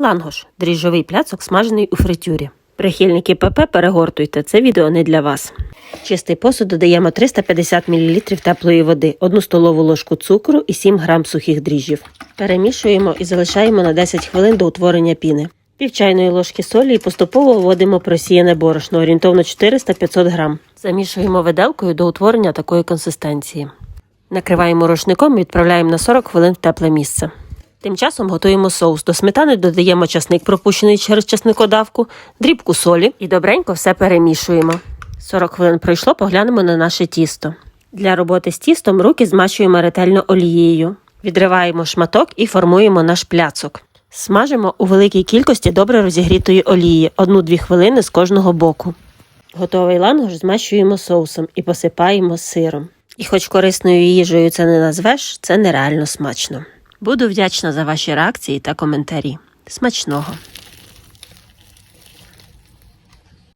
Лангош дріжджовий пляцок, смажений у фритюрі. Прихильники ПП перегортуйте, це відео не для вас. Чистий посуд додаємо 350 мл теплої води, 1 столову ложку цукру і 7 г сухих дріжджів. Перемішуємо і залишаємо на 10 хвилин до утворення піни. Пів чайної ложки солі і поступово вводимо просіяне борошно, орієнтовно 400-500 г. Замішуємо виделкою до утворення такої консистенції. Накриваємо рушником і відправляємо на 40 хвилин в тепле місце. Тим часом готуємо соус. До сметани додаємо часник, пропущений через часникодавку, дрібку солі і добренько все перемішуємо. 40 хвилин пройшло, поглянемо на наше тісто. Для роботи з тістом руки змащуємо ретельно олією. Відриваємо шматок і формуємо наш пляцок. Смажимо у великій кількості добре розігрітої олії 1-2 хвилини з кожного боку. Готовий лангош змащуємо соусом і посипаємо сиром. І хоч корисною їжею це не назвеш, це нереально смачно. Буду вдячна за ваші реакції та коментарі. Смачного!